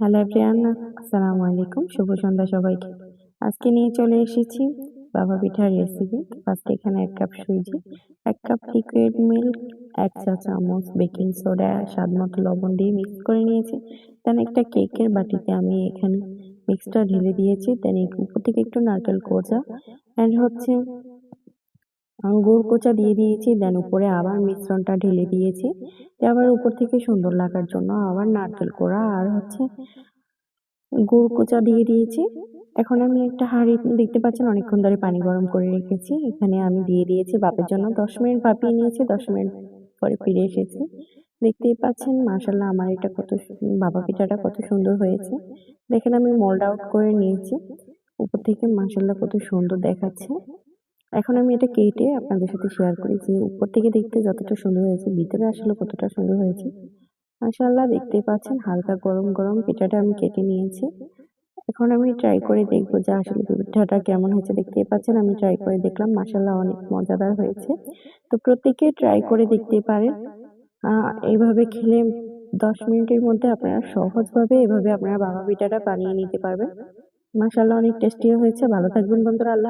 Hello everyone আসসালামু আলাইকুম শুভ সন্ধ্যা সবাইকে। আজকে নিয়ে চলে এসেছি বাবা পিঠার রেসিপি ফার্স্ট এখানে এক কাপ সুজি, এক কাপ লিকুইড মিল্ক এক চা চামচ বেকিং সোডা স্বাদ মতো লবণ দিয়ে মিক্স করে নিয়েছি। দেন একটা কেকের বাটিতে আমি এখানে মিক্সটা ঢেলে দিয়েছি। দেন উপর থেকে একটু নারকেল কোচা। অ্যান্ড হচ্ছে গুড় কোচা দিয়ে দিয়েছি দেন উপরে আবার মিশ্রণটা ঢেলে দিয়েছি। আবার উপর থেকে সুন্দর লাগার জন্য আবার নারকেল কোড়া আর হচ্ছে গুড় কোচা দিয়ে দিয়েছি। এখন আমি একটা হাঁড়ি, দেখতে পাচ্ছেন অনেকক্ষণ ধরে পানি গরম করে রেখেছি। এখানে আমি দিয়ে দিয়েছি বাপের জন্য দশ মিনিট ভাপিয়ে নিয়েছি, দশ মিনিট পরে ফিরে এসেছি। দেখতেই পাচ্ছেন মাসাল্লাহ আমার এটা কত বাবা পিঠাটা কত সুন্দর হয়েছে। দেখেন আমি মোল্ড আউট করে নিয়েছি। উপর থেকে মাসাল্লাহ কত সুন্দর দেখাচ্ছে। এখন আমি এটা কেটে আপনাদের সাথে শেয়ার করি যে উপর থেকে দেখতে যতটা সুন্দর হয়েছে, ভিতরে আসলে কতটা সুন্দর হয়েছে। মাসাল্লাহ দেখতেই পাচ্ছেন হালকা গরম গরম পিঠাটা আমি কেটে নিয়েছি। এখন আমি ট্রাই করে দেখব যে আসলে পিঠাটা কেমন হয়েছে, দেখতেই পাচ্ছেন আমি ট্রাই করে দেখলাম মাসাল্লাহ অনেক মজাদার হয়েছে। তো প্রত্যেকে ট্রাই করে দেখতে পারেন। এইভাবে খেলে দশ মিনিটের মধ্যে আপনারা সহজভাবে এভাবে আপনারা বাবা পিঠাটা বানিয়ে নিতে পারবেন। মাসাল্লাহ অনেক টেস্টিও হয়েছে। ভালো থাকবেন বন্ধুরা, আল্লাহ